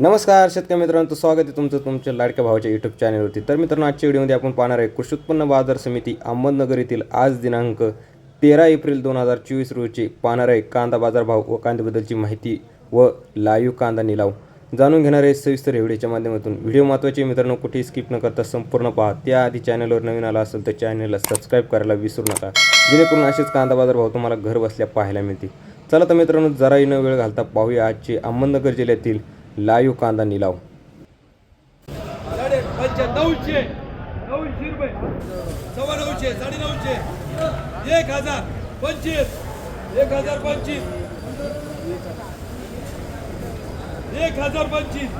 नमस्कार शेतकरी मित्रांनो स्वागत आहे तुमचं तुमच्या लाडक्या भावाच्या यूट्यूब चॅनलवरती तर मित्रांनो आजच्या व्हिडिओमध्ये आपण पाहणार आहे कृषी उत्पन्न बाजार समिती अहमदनगर येथील आज दिनांक तेरा एप्रिल दोन हजार चोवीस रोजी पाहणार आहे कांदा बाजारभाव व कांद्याबद्दलची माहिती व लाईव्ह कांदा निलाव. जाणून घेणार आहे सविस्तर व्हिडिओच्या माध्यमातून. व्हिडिओ महत्त्वाचे मित्रांनो कुठेही स्किप न करता संपूर्ण पहा. त्याआधी चॅनलवर नवीन आला असेल तर चॅनलला सबस्क्राईब करायला विसरू नका. जेणेकरून असेच कांदा बाजारभाव तुम्हाला घर बसल्या पाहायला मिळतील. चला तर मित्रांनो जराही न वेळ घालता पाहूया आजचे अहमदनगर जिल्ह्यातील लाईव्ह कांदा निलाव. साडे नऊशे नऊशे रुपये. सव्वा नऊशे साडे नऊशे. एक हजार पंचवीस एक हजार पंचवीस. एक हजार पंचवीस.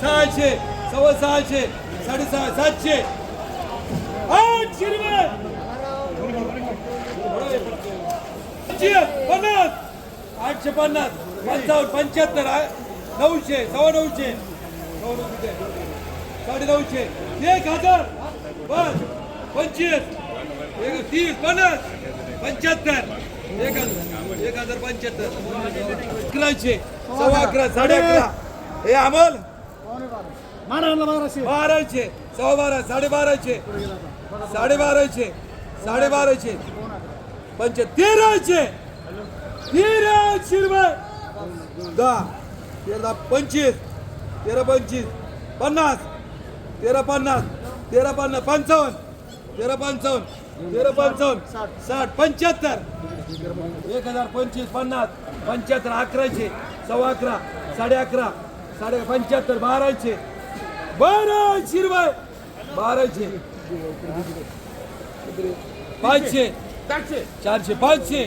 सहाशे सव्वा सहाशे साडेसहा सातशे. आठशे रुपये पंचवीस पन्नास आठशे पन्नास पंचावन्न पंच्याहत्तर नऊशे सव्वा नऊशे साडे नऊशे एक हजार. बस. पंचवीस. एक तीस पन्नास. पंच्याहत्तर. एक हजार. एक हजार पंच्याहत्तर. अकराशे. सव्वा अकरा साडे अकरा. हे अमल. बाराशे. सव्वा बारा साडे बाराशे. साडे बाराशे. साडे बाराशे. पंच तेराशे. तेरा शिरवाय दहा तेरा पंचवीस तेरा पंचवीस पन्नास तेरा पन्नास तेरा पन्नास पंचावन्न तेरा पंचावन्न तेरा पंचावन्न साठ पंच्याहत्तर. एक हजार पंचवीस पन्नास पंच्याहत्तर अकराशे सव्वा अकरा साडे अकरा साडे पंच्याहत्तर बाराशे. बारा शिरवाय बाराशे. पाचशे. चारशे. पाचशे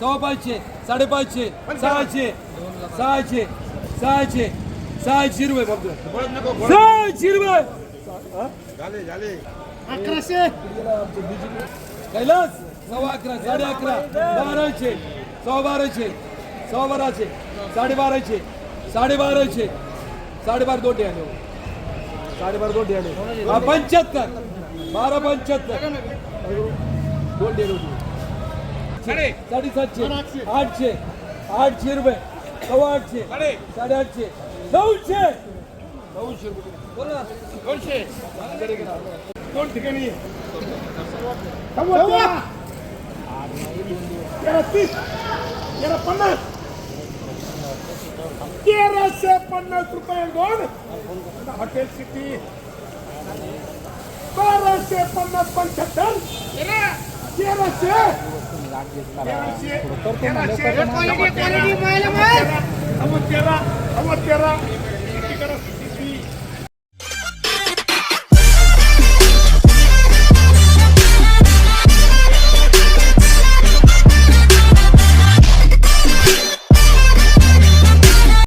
सव्वा पाचशे साडेपाचशे सहाशे सहाशे सहाशे सहाशे रुपये फक्त. सहाशे रुपये. अकराशे. कैलास सव्वा अकरा साडे अकरा बाराशे सव्वा बाराशे सव्वा बाराशे साडे बाराशे साडे बाराशे साडेबारा दोटे आले. साडेबारा दोटे आले. हा, पंच्याहत्तर. बारा पंच्याहत्तर. दोटे. दोटे साडेसातशे आठशे आठशे रुपये सव्वा आठशे साडेआठशे नऊशे. नऊशे रुपये. बोला. ना. दोन ठिकाणी तीस तेरा पन्नास. तेराशे पन्नास रुपये दोन. Hotel city. बाराशे पन्नास पंच्याहत्तर. तेराशे. तेरा सव्वा तेरा